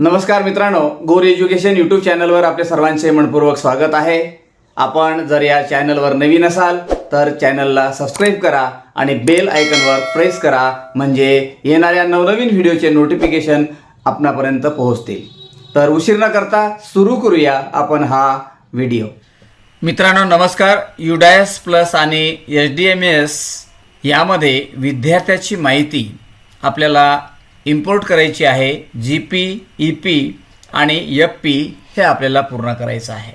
नमस्कार मित्रांनो गोर एज्युकेशन यूट्यूब चॅनलवर आपले सर्वांचे मनपूर्वक स्वागत आहे. आपण जर या चॅनलवर नवीन असाल तर चॅनलला सबस्क्राईब करा आणि बेल आयकनवर प्रेस करा म्हणजे येणाऱ्या नवनवीन व्हिडिओचे नोटिफिकेशन आपणापर्यंत पोहोचतील. तर उशीर न करता सुरू करूया आपण हा व्हिडिओ मित्रांनो नमस्कार. युडायस प्लस आणि एच डी एम एस यामध्ये विद्यार्थ्याची माहिती आपल्याला इम्पोर्ट करायची आहे जी पी ई पी आणि एफ पी हे आपल्याला पूर्ण करायचं आहे.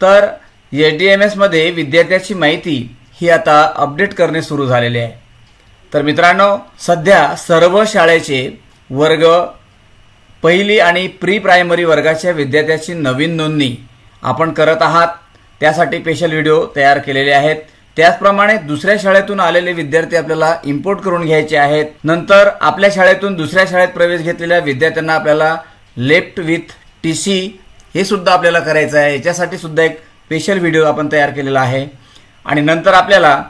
तर एच डी एम एसमध्ये विद्यार्थ्याची माहिती ही आता अपडेट करणे सुरू झालेले आहे. तर मित्रांनो सध्या सर्व शाळेचे वर्ग पहिली आणि प्री प्रायमरी वर्गाच्या विद्यार्थ्याची नवीन नोंदणी आपण करत आहात. त्यासाठी स्पेशल व्हिडिओ तयार केलेले आहेत. त्याचप्रमाणे दुसऱ्या शाळेतून आलेले विद्यार्थी आपल्याला इम्पोर्ट करून घ्यायचे आहेत. नंतर आपल्या शाळेतून दुसऱ्या शाळेत प्रवेश घेतलेल्या विद्यार्थ्यांना आपल्याला लेफ्ट विथ टी सी हे सुद्धा आपल्याला करायचं आहे. याच्यासाठी सुद्धा एक स्पेशल व्हिडिओ आपण तयार केलेला आहे. आणि नंतर आपल्याला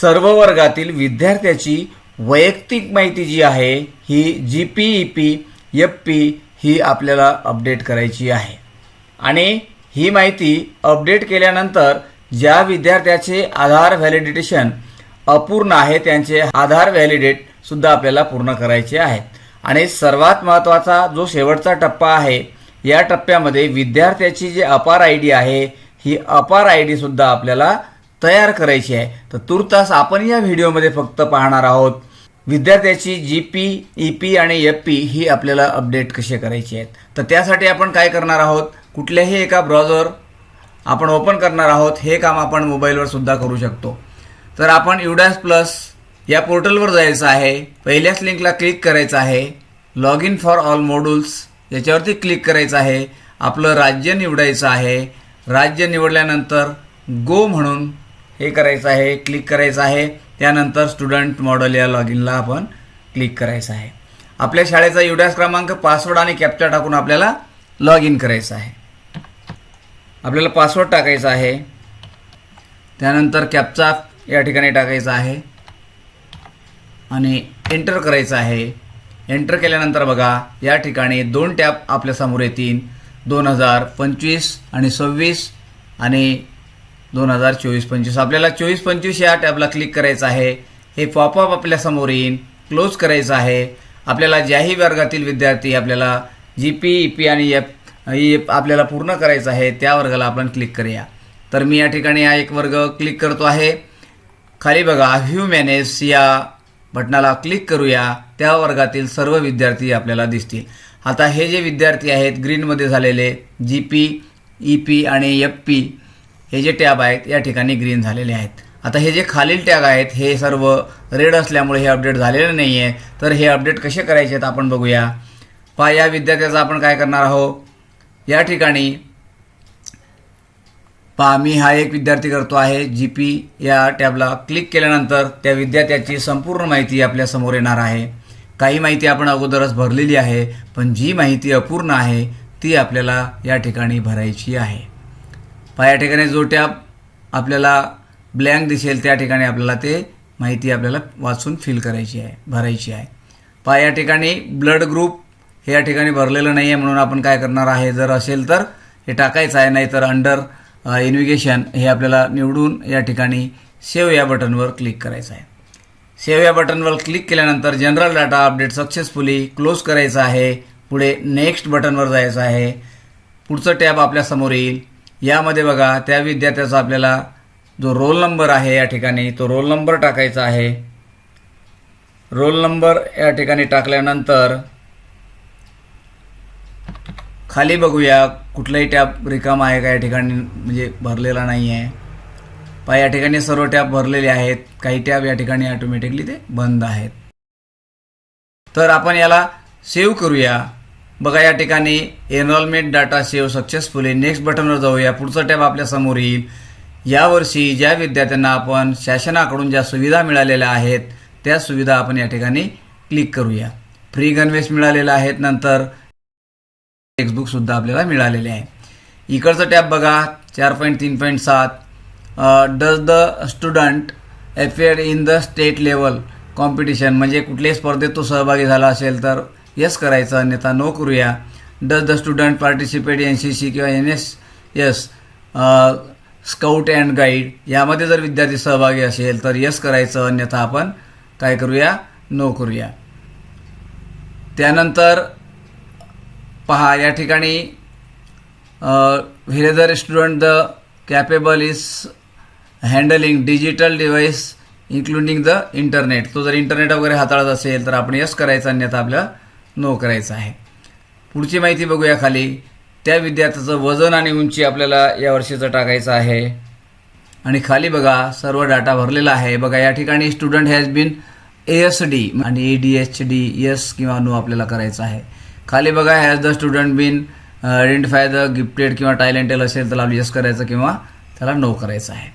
सर्व वर्गातील विद्यार्थ्याची वैयक्तिक माहिती जी आहे ही G P E P F P ही आपल्याला अपडेट करायची आहे. आणि ही माहिती अपडेट केल्यानंतर ज्या विद्यार्थ्याचे आधार व्हॅलिडिटेशन अपूर्ण आहे त्यांचे आधार व्हॅलिडेट सुद्धा आपल्याला पूर्ण करायचे आहे. आणि सर्वात महत्त्वाचा जो शेवटचा टप्पा आहे या टप्प्यामध्ये विद्यार्थ्याची जी अपार आय डी आहे ही अपार आय डी सुद्धा आपल्याला तयार करायची आहे. तर तुर्तास आपण या व्हिडिओमध्ये फक्त पाहणार आहोत विद्यार्थ्याची जी पी ई पी आणि एफ पी ही आपल्याला अपडेट कसे करायची आहेत. तर त्यासाठी आपण काय करणार आहोत कुठल्याही एका ब्राउझर आपण ओपन करणार आहोत हे काम आपण मोबाईलवर सुद्धा करू शकतो. तर आपण युडॅस प्लस या पोर्टलवर जायचं आहे. पहिल्याच लिंकला क्लिक करायचं आहे. Log in for all modules याच्यावरती क्लिक करायचं आहे. आपलं राज्य निवडायचं आहे. राज्य निवडल्यानंतर गो म्हणून हे करायचं आहे क्लिक करायचं आहे. त्यानंतर स्टुडंट मॉडेल या लॉग इनला आपण क्लिक करायचं आहे. आपल्या शाळेचा युडॅस क्रमांक पासवर्ड आणि कॅप्चा टाकून आपल्याला लॉग इन करायचं आहे. आपल्याला पासवर्ड टाकायचा आहे. त्यानंतर कॅपचा या ठिकाणी टाकायचा आहे. आणि एंटर करायचं आहे. एंटर केल्यानंतर बघा या ठिकाणी दोन टॅब आपल्यासमोर येतील. दोन हजार पंचवीस आणि सव्वीस आणि दोन हजार चोवीस पंचवीस. आपल्याला चोवीस पंचवीस या टॅबला क्लिक करायचं आहे. हे पॉपअप आपल्यासमोर येईन क्लोज करायचं आहे. आपल्याला ज्याही वर्गातील विद्यार्थी आपल्याला जी पी ई पी आणि एफ आपल्याला पूर्ण करायचं आहे त्या वर्गाला आपण क्लिक करूया. तर मी या ठिकाणी हा एक वर्ग क्लिक करतो आहे. खाली बघा ह्यू मॅनेज या बटनाला क्लिक करूया. त्या वर्गातील सर्व विद्यार्थी आपल्याला दिसतील. आता हे जे विद्यार्थी आहेत ग्रीनमध्ये झालेले जी पी ई पी आणि एफ पी हे जे टॅब आहेत या ठिकाणी ग्रीन झालेले आहेत. आता हे जे खालील टॅग आहेत हे सर्व रेड असल्यामुळे हे अपडेट झालेलं नाही आहे तर हे अपडेट कसे करायचे आहेत आपण बघूया. पहा या विद्यार्थ्याचं आपण काय करणार आहोत? या ठिकाणी पहा मी हा एक विद्यार्थी करतो आहे जी पी या टॅबला क्लिक केल्यानंतर त्या विद्यार्थ्याची संपूर्ण माहिती आपल्यासमोर येणार आहे. काही माहिती आपण अगोदरच भरलेली आहे पण जी माहिती अपूर्ण आहे ती आपल्याला या ठिकाणी भरायची आहे. पहा या ठिकाणी जो टॅब आपल्याला ब्लँक दिसेल त्या ठिकाणी आपल्याला ते माहिती आपल्याला वाचून फिल करायची आहे भरायची आहे. पहा या ठिकाणी ब्लड ग्रुप हे या ठिकाणी भरलेलं नाही आहे म्हणून आपण काय करणार आहे? जर असेल तर हे टाकायचं आहे नाहीतर अंडर इन्व्हिगेशन हे आपल्याला निवडून या ठिकाणी सेव्ह या बटनवर क्लिक करायचं आहे. सेव्ह या बटनवर क्लिक केल्यानंतर general data update successfully close करायचं आहे. पुढे नेक्स्ट बटनवर जायचं आहे. पुढचं टॅब आपल्यासमोर येईल. यामध्ये बघा त्या विद्यार्थ्याचा आपल्याला जो रोल नंबर आहे या ठिकाणी तो रोल नंबर टाकायचा आहे. रोल नंबर या ठिकाणी टाकल्यानंतर खाली बघूया कुठलाही टॅब रिकाम आहे का या ठिकाणी? म्हणजे भरलेला नाही आहे पहा या ठिकाणी सर्व टॅप भरलेले आहेत. काही टॅब या ठिकाणी ऑटोमॅटिकली ते बंद आहेत. तर आपण याला सेव्ह करूया. बघा या ठिकाणी enrolment data save successfully next बटनवर जाऊया. पुढचा टॅब आपल्यासमोर येईल. यावर्षी ज्या विद्यार्थ्यांना आपण शासनाकडून ज्या सुविधा मिळालेल्या आहेत त्या सुविधा आपण या ठिकाणी क्लिक करूया. फ्री गणवेश मिळालेला आहेत नंतर टेक्स्टबुक सुद्धा आपल्याला मिळालेले आहे. इकडचं टॅब बघा चार पॉईंट तीन पॉईंट सात. Does the student affair in the state level competition म्हणजे कुठल्याही स्पर्धेत तो सहभागी झाला असेल तर येस करायचं अन्यथा नो करूया. Does the student participate N C C किंवा N S S scout and guide यामध्ये जर विद्यार्थी सहभागी असेल तर यस करायचं अन्यथा आपण काय करूया? नो करूया. त्यानंतर पहा या ठिकाणी whether student the capable is handling digital device including the internet तो जर इंटरनेट वगैरे हाताळत असेल तर आपण यस करायचं अन्यथा आपल्याला नो करायचं आहे. पुढची माहिती बघूया खाली. त्या विद्यार्थ्याचं वजन आणि उंची आपल्याला या वर्षीचं टाकायचं आहे. आणि खाली बघा सर्व डाटा भरलेला आहे. बघा या ठिकाणी student has been A S D आणि A D H D yes किंवा नो आपल्याला करायचं आहे. खाली बघा has the student been identify the gifted किंवा टॅलेंटेड असेल त्याला यस करायचं किंवा त्याला नो करायचं आहे.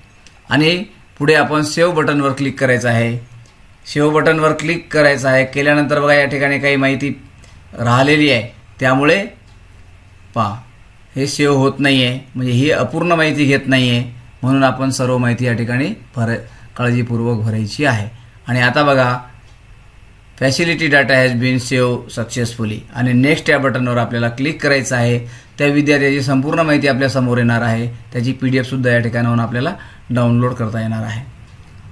आणि पुढे आपण सेव्ह बटनवर क्लिक करायचं आहे. सेव्ह बटनवर क्लिक करायचं आहे. केल्यानंतर बघा या ठिकाणी काही माहिती राहिलेली आहे. त्यामुळे पा हे सेव्ह होत नाही आहे म्हणजे ही अपूर्ण माहिती घेत नाही आहे म्हणून आपण सर्व माहिती या ठिकाणी भर काळजीपूर्वक भरायची आहे. आणि आता बघा facility data has been save successfully आणि नेक्स्ट या बटनवर आपल्याला क्लिक करायचं आहे. त्या विद्यार्थ्याची संपूर्ण माहिती आपल्यासमोर येणार आहे. त्याची पी डी एफसुद्धा या ठिकाणाहून आपल्याला डाउनलोड करता येणार आहे.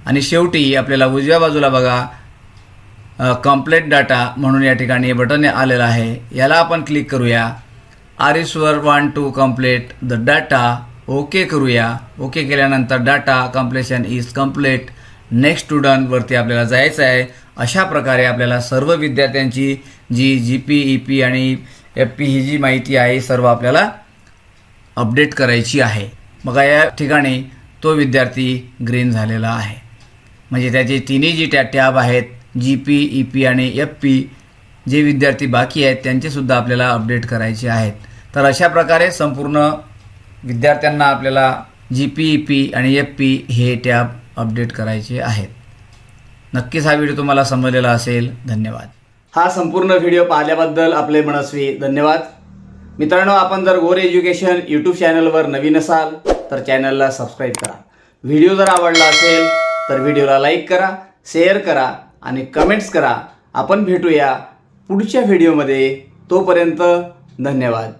आणि शेवटी आपल्याला उजव्या बाजूला बघा कम्प्लेट डाटा म्हणून या ठिकाणी हे बटन आलेलं आहे. याला आपण क्लिक करूया. Are is were want to complete the data okay करूया. ओके केल्यानंतर data completion is complete next स्टुडंटवरती आपल्याला जायचं आहे. अशा प्रकारे आपल्याला सर्व विद्यार्थ्यांची जी जी पी ई पी आणि एफ पी ही जी माहिती आहे सर्व आपल्याला अपडेट करायची आहे. बघा या ठिकाणी तो विद्यार्थी ग्रीन झालेला आहे. म्हणजे त्याचे तिन्ही जी टॅ टॅब आहेत जी पी ई पी आणि एफ पी जे विद्यार्थी बाकी आहेत त्यांचेसुद्धा आपल्याला अपडेट करायचे आहेत. तर अशा प्रकारे संपूर्ण विद्यार्थ्यांना आपल्याला जी पी ई पी आणि एफ पी हे टॅब अपडेट करायचे आहेत. नक्कीच हा व्हिडिओ तुम्हाला समजलेला असेल. धन्यवाद. हा संपूर्ण व्हिडिओ पाहिल्याबद्दल आपले मनस्वी धन्यवाद. मित्रांनो आपण जर गोर एज्युकेशन यूट्यूब चॅनलवर नवीन असाल तर चॅनलला सबस्क्राईब करा. व्हिडिओ जर आवडला असेल तर व्हिडिओला लाईक करा शेअर करा आणि कमेंट्स करा. आपण भेटूया पुढच्या व्हिडिओमध्ये. तोपर्यंत धन्यवाद.